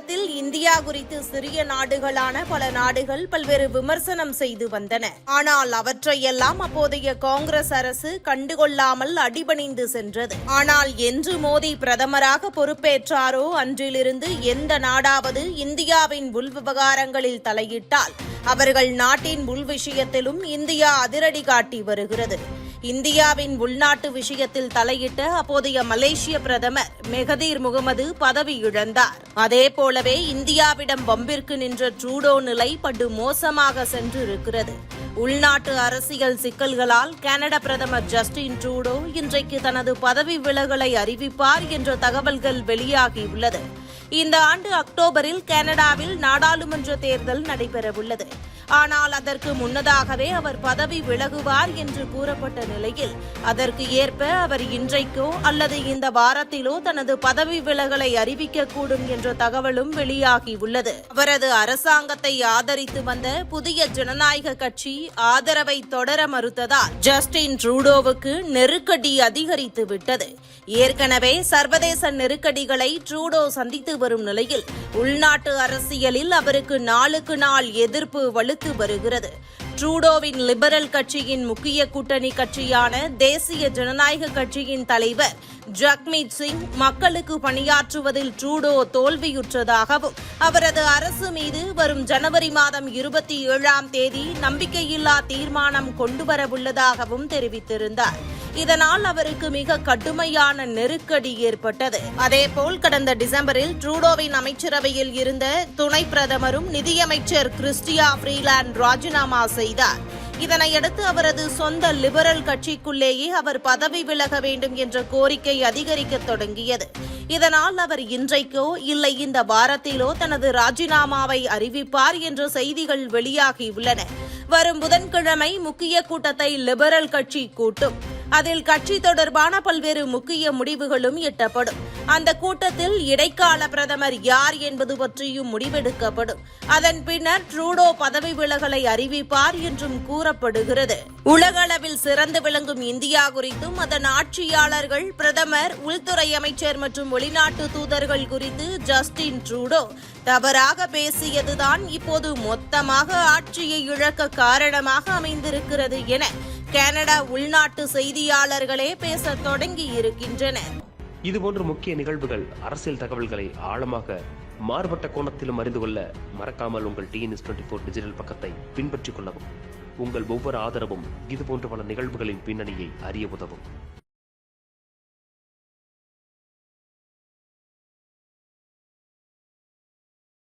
la. India குறித்து சிறிய நாடுகளான பல நாடுகள் பல்வேறு விமர்சனம் செய்து வந்தன. ஆனால் அவற்றையெல்லாம் அப்போதைய காங்கிரஸ் அரசு கண்டுகொள்ளாமல் அடிபணிந்து சென்றது. ஆனால் என்று மோடி பிரதமராக பொறுப்பேற்றாரோ அன்றிலிருந்து எந்த நாடாவது இந்தியாவின் உள் விவகாரங்களில் தலையிட்டால் அவர்கள் நாட்டின் உள் விஷயத்திலும் இந்தியா அதிரடி காட்டி வருகிறது. இந்தியாவின் உள்நாட்டு விஷயத்தில் தலையிட்ட அப்போதைய மலேசிய பிரதமர் மெகதீர் முகமது பதவி இழந்தார். அதே போலவே இந்தியாவிடம் வம்பிற்கு நின்ற ட்ரூடோ நிலை படு மோசமாக சென்று இருக்கிறது உள்நாட்டு அரசியல் சிக்கல்களால் கனடா பிரதமர் ஜஸ்டின் ட்ரூடோ இன்றைக்கு தனது பதவி விலகலை அறிவிப்பார் என்ற தகவல்கள் வெளியாகியுள்ளது. இந்த ஆண்டு அக்டோபரில் கனடாவில் நாடாளுமன்ற தேர்தல் நடைபெறவுள்ளது. ஆனால் அதற்கு முன்னதாகவே அவர் பதவி விலகுவார் என்று கூறப்பட்ட நிலையில் அதற்கு ஏற்ப அவர் இன்றைக்கோ அல்லது இந்த வாரத்திலோ தனது பதவி விலகலை அறிவிக்கக்கூடும் என்ற தகவலும் வெளியாகியுள்ளது. அவரது அரசாங்கத்தை ஆதரித்து வந்த புதிய ஜனநாயக கட்சி ஆதரவை தொடர மறுத்ததால் ஜஸ்டின் ட்ரூடோவுக்கு நெருக்கடி அதிகரித்து விட்டது. ஏற்கனவே சர்வதேச நெருக்கடிகளை ட்ரூடோ சந்தித்து வரும் நிலையில் உள்நாட்டு அரசியலில் அவருக்கு நாளுக்கு நாள் எதிர்ப்பு வலுத்து வருகிறது. ட்ரூடோவின் லிபரல் கட்சியின் முக்கிய கூட்டணி கட்சியான தேசிய ஜனநாயக கட்சியின் தலைவர் ஜக்மீத் சிங் மக்களுக்கு பணியாற்றுவதில் ட்ரூடோ தோல்வியுற்றதாகவும் அவரது அரசு மீது வரும் ஜனவரி மாதம் இருபத்தி ஏழாம் தேதி நம்பிக்கையில்லா தீர்மானம் கொண்டுவரவுள்ளதாகவும் தெரிவித்திருந்தார். இதனால் அவருக்கு மிக கடுமையான நெருக்கடி ஏற்பட்டது. அதேபோல் கடந்த டிசம்பரில் ட்ரூடோவின் அமைச்சரவையில் இருந்த துணை பிரதமரும் நிதியமைச்சர் கிறிஸ்டியா ஃப்ரீலாண்ட் ராஜினாமா செய்தார். இதனையடுத்து அவரது சொந்த லிபரல் கட்சிக்குள்ளேயே அவர் பதவி விலக வேண்டும் என்ற கோரிக்கை அதிகரிக்க தொடங்கியது. இதனால் அவர் இன்றைக்கோ இல்லை இந்த வாரத்திலோ தனது ராஜினாமாவை அறிவிப்பார் என்ற செய்திகள் வெளியாகியுள்ளன. வரும் புதன்கிழமை முக்கிய கூட்டத்தை லிபரல் கட்சி கூட்டும். அதில் கட்சி தொடர்பான பல்வேறு முக்கிய முடிவுகளும் எட்டப்படும். அந்த கூட்டத்தில் இடைக்கால பிரதமர் யார் என்பது பற்றியும் முடிவெடுக்கப்படும். அதன் பின்னர் ட்ரூடோ பதவி விலகலை அறிவிப்பார் என்றும் கூறப்படுகிறது. உலகளவில் சிறந்து விளங்கும் இந்தியா குறித்தும் அதன் ஆட்சியாளர்கள் பிரதமர் உள்துறை அமைச்சர் மற்றும் வெளிநாட்டு தூதர்கள் குறித்து ஜஸ்டின் ட்ரூடோ தவறாக பேசியதுதான் இப்போது மொத்தமாக ஆட்சியை இழக்க காரணமாக அமைந்திருக்கிறது என கனடா உள்நாட்டு செய்தியாளர்களே பேச தொடங்கி இருக்கின்றனர் இதுபோன்ற முக்கிய நிகழ்வுகள் அரசியல் தகவல்களை ஆழமாக மாறுபட்ட கோணத்திலும் அறிந்து கொள்ள மறக்காமல் உங்கள் டிஎன்எஸ் டுவெண்ட்டி ஃபோர் டிஜிட்டல் பக்கத்தை பின்பற்றிக் கொள்ளவும். உங்கள் ஒவ்வொரு ஆதரவும் இதுபோன்ற பல நிகழ்வுகளின் பின்னணியை அறிய உதவும்.